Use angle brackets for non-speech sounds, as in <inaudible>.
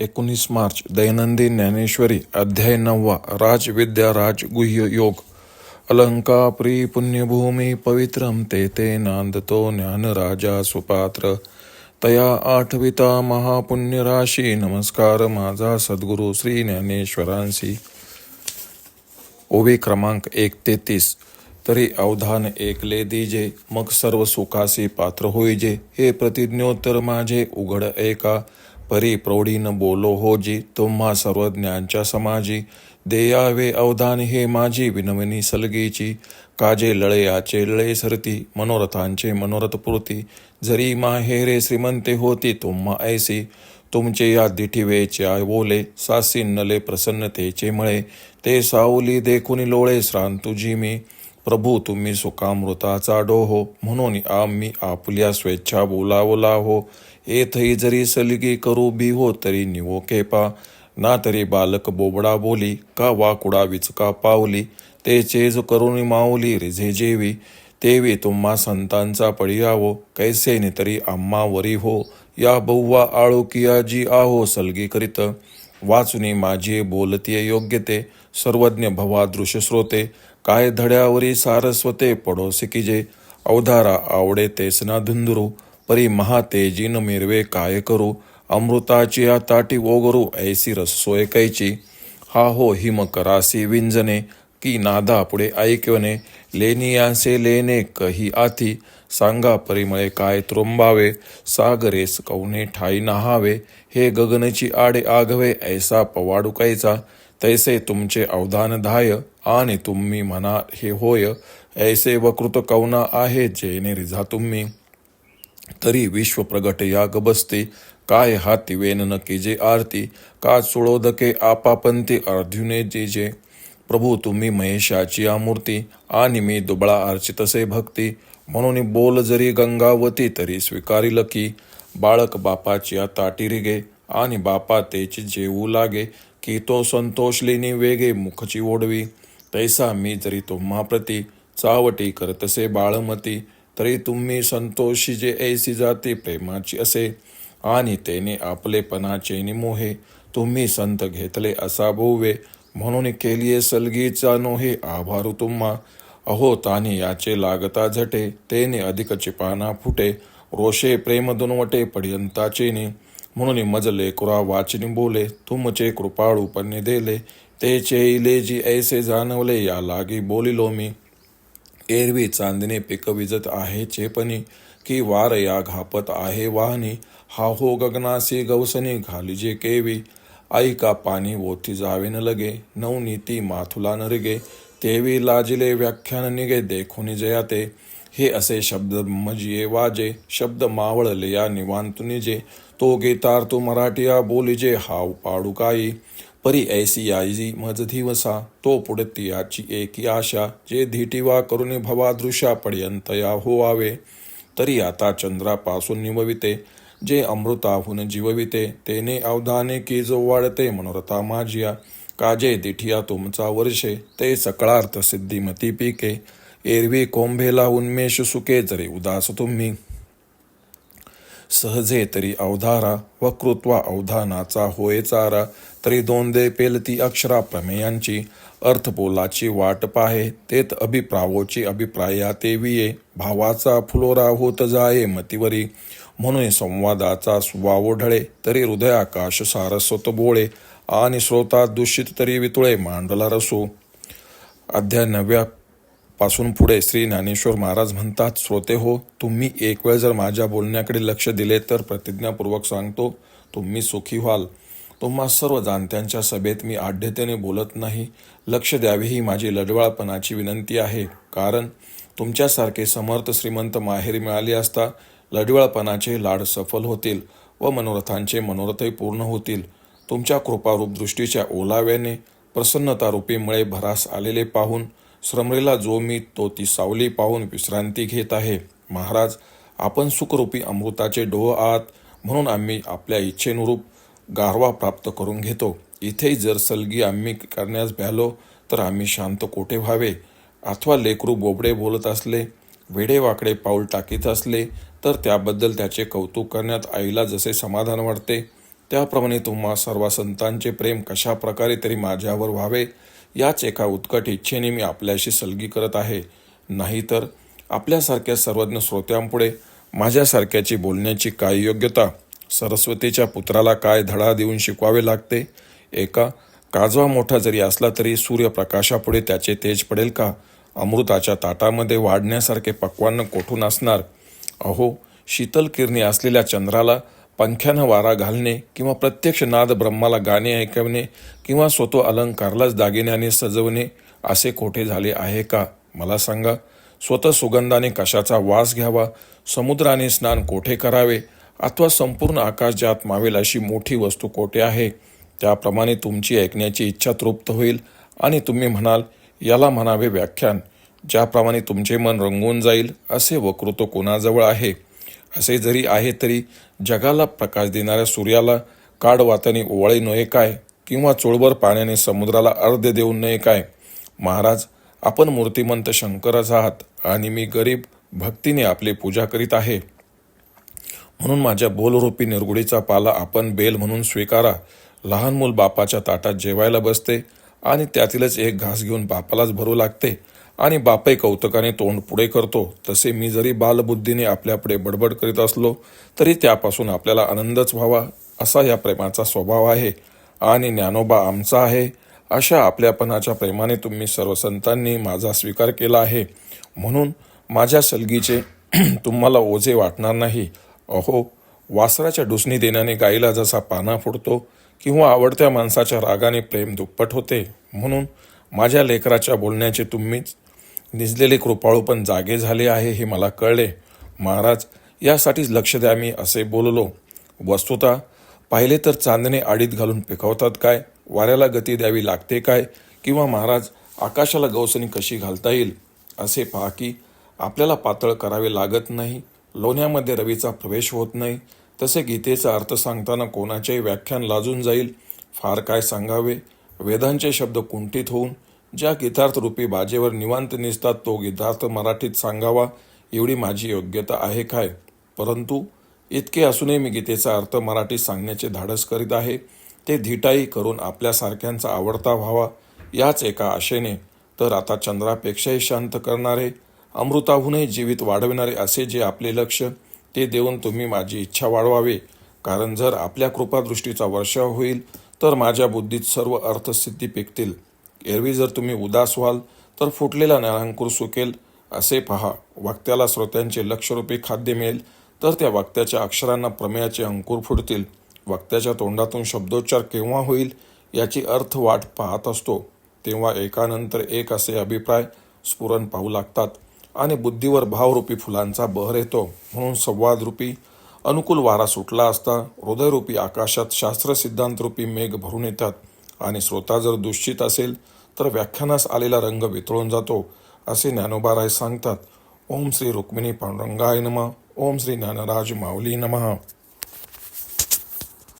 एकोणीस मार्च दैनंदिन ज्ञानेश्वरी अध्याय नववा राजविद्या राजगुह्य योग. अलंकाप्री पुण्यभूमी पवित्रम ते ते नांदतो ज्ञानराजा सुपात्र. तया आठविता महापुण्यराशी नमस्कार माझा सद्गुरू श्री ज्ञानेश्वरांशी. ओवी क्रमांक एक ते तीस तरी अवधान एकले दीजे मग सर्व सुखासी पात्र होईजे. हे प्रतिज्ञोत्तर माझे उघड ऐका. परी प्रौढीन बोलो हो जी तुम्हा सर्वज्ञांच्या समाजी. देयावे अवधान हे माझी विनवनी सलगीची. काजे लळे याचे लळे सरती मनोरथांचे मनोरथ पुरती. जरी माहेरे श्रीमंते होती तुम्हा ऐसी. तुमचे या दिठिवेचे बोले सासी नले प्रसन्नतेचे मळे. ते सावली देखुनी लोळे श्रांत तुझी मी प्रभू तुम्ही सुखामृताचा डोहो. म्हणून आम्ही आपल्या स्वेच्छा बोलावला हो. येथही जरी सलगी करू बी हो तरी निवो केपा ना तरी बालक बोबडा बोली का वाकुडा विचका पावली ते चेज करून माऊली रिझे जेवी तेवी तुम्हा संतांचा पडियावो कैसे नि तरी आम्हा वरी हो या बौवा आळोकिया जी आहो सलगी करीत वाचुनी माझी बोलतीये योग्य ते सर्वज्ञ भवा दृश्य श्रोते काय धड्यावरी सारस्वते पडोसी किजे अवधारा आवडे तेसना धुंदुरू परी महातेजीन मिरवे काय करू? अमृताची या ताटी ओगरू ऐसी रसोय कैची. हा हो हिम करासी विंजने की नादा पुढे ऐकवणे. लेनियासे लेने कही आथी. सांगा परिमळे काय त्रुंबावे? सागरेस कवने ठाई नहावे? हे गगनची आडे आघवे ऐसा पवाडू कैचा. तैसे तुमचे अवधान धाय आणि तुम्ही म्हणा हे होय. ऐसे वकृत कवना आहे जेने रिझा तुम्ही. तरी विश्व प्रगट या गबसते. काय हाती वेन न जे आरती. का चुळोदके आपापंती अर्ध्युने जे जे. प्रभू तुम्ही महेशाची आमूर्ती आणि मी दुबळा अर्चितसे भक्ती. म्हणून बोल जरी गंगावती तरी स्वीकारिल की बाळक बापाची ताटी रिगे आणि बापा तेची जेवू लागे. की तो संतोषलीनी वेगे मुखची ओढवी. तैसा मी जरी तुम्हा प्रती चावटी करतसे बाळमती. तरी तुम्ही संतोषी जे ऐसी जाती प्रेमाची असे आणि तेने आपलेपणाचे निमोहे तुम्ही संत घेतले असा भोवे. म्हणून केलीये सलगीचा नोहे आभारू तुम्हा. अहो तानी याचे लागता झटे तेने अधिक चिपाना फुटे. रोषे प्रेम दुनवटे पर्यंताचेने म्हणून मजले कुरा वाचनी बोले तुमचे कृपाळूपणे देले. ते इले जी ऐसे जाणवले या लागी बोलिलो मी. एरवी चांदणे पिक विजत आहे चेपणी की वार या घापत आहे वाहनी. हा हो गगनासी गवसनी घालिजे केवी. आई का पाणी ओथी जावे न लगे नवनीती माथुला न रिगे. तेवी लाजिले व्याख्यान निगे देखुनी जयाते. हे असे शब्द मजिये वाजे शब्द मावळले या निवांतुनी जे. तो तू मराठिया बोलिजे हाव पाडू काही. परी ऐसी आईजी मज वसा तो पुढती याची एकी आशा जे धीटिवा करुणी भवादृशा पर्यंत या होवावे तरी आता चंद्रापासून निवविते जे अमृताहून जीवविते तेने अवधाने की जो वाढते मनोरथा माझिया। काजे दिठिया तुमचा वर्षे ते सकळार्थ सिद्धिमती पिके। एरवी कोंभेला उन्मेष सुके जरी उदास तुम्ही। सहजे तरी अवधारा वकृत्वा अवधानाचा होय चारा. तरी दोंदे पेलती अक्षरा प्रमेयांची अर्थपोलाची वाट पाहे तेत अभिप्रावोची अभिप्राया तेविये. भावाचा फुलोरा होत जाये मतिवरी म्हणून संवादाचा सुवावो ढळे तरी हृदयाकाश सारस्वत बोळे आणि श्रोता दूषित तरी वितुळे मांडला रसो. अध्याय नव्या पासून पुढे श्री ज्ञानेश्वर महाराज म्हणतात श्रोते हो तुम्ही एक वेळ जर माझ्या बोलण्याकडे लक्ष दिले तर प्रतिज्ञापूर्वक सांगतो तुम्ही सुखी व्हाल. तुम्हा सर्व जाणत्यांच्या सभेत मी आढ्यतेने बोलत नाही. लक्ष द्यावी ही माझी लढवाळपणाची विनंती आहे. कारण तुमच्यासारखे समर्थ श्रीमंत माहेरी मिळाले असता लढवळपणाचे लाड सफल होतील व मनोरथांचे मनोरथही पूर्ण होतील. तुमच्या कृपारूप दृष्टीच्या ओलाव्याने प्रसन्नतारूपीमुळे भरास आलेले पाहून श्रमरेला जो मी तो ती सावली पाहून विश्रांती घेत आहे. महाराज आपण सुखरूपी अमृताचे डोह आहात म्हणून आम्ही आपल्या इच्छेनुरूप गारवा प्राप्त करून घेतो. इथेही जर सलगी आम्ही करण्यास भ्यालो तर आम्ही शांत कोठे व्हावे? अथवा लेकरू बोबडे बोलत असले वेडेवाकडे पाऊल टाकीत असले तर त्याबद्दल त्याचे कौतुक करण्यात आईला जसे समाधान वाटते त्याप्रमाणे तुम्हा सर्व संतांचे प्रेम कशा प्रकारे तरी माझ्यावर व्हावे? याच एका उत्कट इच्छेने मी आपल्याशी सलगी करत आहे. नाहीतर आपल्यासारख्या सर्वज्ञ श्रोत्यांपुढे माझ्यासारख्याची बोलण्याची काय योग्यता? सरस्वतीच्या पुत्राला काय धडा देऊन शिकवावे लागते? एका काजवा मोठा जरी असला तरी सूर्यप्रकाशापुढे त्याचे तेज पडेल का? अमृताच्या ताटामध्ये वाढण्यासारखे पक्वान्न कोठून असणार? अहो शीतल किरणी असलेल्या चंद्राला पंख्यानं वारा घालणे किंवा प्रत्यक्ष नाद ब्रह्माला गाणे ऐकवणे किंवा स्वतः अलंकारलाच दागिन्याने सजवणे असे कोठे झाले आहे का? मला सांगा. स्वतः सुगंधाने कशाचा वास घ्यावा? समुद्राने स्नान कोठे करावे? अथवा संपूर्ण आकाश ज्यात मावेल अशी मोठी वस्तू कोठे आहे? त्याप्रमाणे तुमची ऐकण्याची इच्छा तृप्त होईल. आणि तुम्ही म्हणाल याला म्हणावे व्याख्यान ज्याप्रमाणे तुमचे मन रंगून जाईल असे वक्तृत्व कोणाजवळ आहे? असे जरी आहे तरी जगाला प्रकाश देणाऱ्या सूर्याला काडवाताने ओवाळे नये काय? किंवा चोळभर पाण्याने समुद्राला अर्ध देऊ नये काय? महाराज आपण मूर्तिमंत शंकरच आहात आणि मी गरीब भक्तीने आपली पूजा करीत आहे. म्हणून माझ्या बोलरूपी निर्गुडीचा पाला आपण बेल म्हणून स्वीकारा. लहान मूल बापाच्या ताटात जेवायला बसते आणि त्यातीलच एक घास घेऊन बापालाच भरू लागते. आणि बापही कौतुकाने तोंड पुढे करतो. तसे मी जरी बालबुद्धीने आपल्यापुढे बडबड करीत असलो तरी त्यापासून आपल्याला आनंदच व्हावा असा या प्रेमाचा स्वभाव आहे. आणि ज्ञानोबा आमचा आहे. अशा आपल्यापणाच्या प्रेमाने तुम्ही सर्व संतांनी माझा स्वीकार केला आहे. म्हणून माझ्या सलगीचे <clears throat> तुम्हाला ओझे वाटणार नाही. अहो वासराच्या डुसणी देण्याने गाईला जसा पाना फुटतो किंवा आवडत्या माणसाच्या रागाने प्रेम दुप्पट होते. म्हणून माझ्या लेकराच्या बोलण्याचे तुम्हीच निजलेले कृपाळू पण जागे झाले आहे हे मला कळले. महाराज यासाठीच लक्ष द्या मी असे बोललो. वस्तुता पाहिले तर चांदणे आडीत घालून पिकवतात काय? वाऱ्याला गती द्यावी लागते काय? किंवा महाराज आकाशाला गवसणी कशी घालता येईल? असे पहा की आपल्याला पातळ करावे लागत नाही लोण्यामध्ये रवीचा प्रवेश होत नाही. तसे गीतेचा अर्थ सांगताना कोणाचेही व्याख्यान लाजून जाईल. फार काय सांगावे? वेदांचे शब्द कुंठित होऊन ज्या गीतार्थ रूपी बाजेवर निवांत निसतात तो गीतार्थ मराठीत सांगावा एवढी माझी योग्यता आहे काय? परंतु इतके असूनही मी गीतेचा अर्थ मराठीत सांगण्याचे धाडस करीत आहे. ते धिटाई करून आपल्यासारख्यांचा आवडता व्हावा याच एका आशेने. तर आता चंद्रापेक्षाही शांत करणारे अमृताहूनही जीवित वाढविणारे असे जे आपले लक्ष ते देऊन तुम्ही माझी इच्छा वाढवावे. कारण जर आपल्या कृपादृष्टीचा वर्षाव होईल तर माझ्या बुद्धीत सर्व अर्थसिद्धी पिकतील. एरवी जर तुम्ही उदास व्हाल तर फुटलेला नरांकुर सुकेल असे पहा. वक्त्याला श्रोत्यांचे लक्षरूपी खाद्य मिळेल तर त्या वक्त्याच्या अक्षरांना प्रमेयाचे अंकुर फुटतील. वक्त्याच्या तोंडातून शब्दोच्चार केव्हा होईल याची अर्थ वाट पाहत असतो. तेव्हा एकानंतर एक असे अभिप्राय स्फुरण पाहू लागतात आणि बुद्धीवर भावरूपी फुलांचा बहर येतो. म्हणून संवादरूपी अनुकूल वारा सुटला असता हृदयरूपी आकाशात शास्त्र सिद्धांतरूपी मेघ भरून येतात. आणि श्रोता जर दुश्चित असेल तर व्याख्यानास आलेला रंग वितळून जातो असे ज्ञानोबाराय सांगतात. ओम श्री रुक्मिणी पांडुरंगाय नमः. ओम श्री ज्ञानराज माऊली नमः.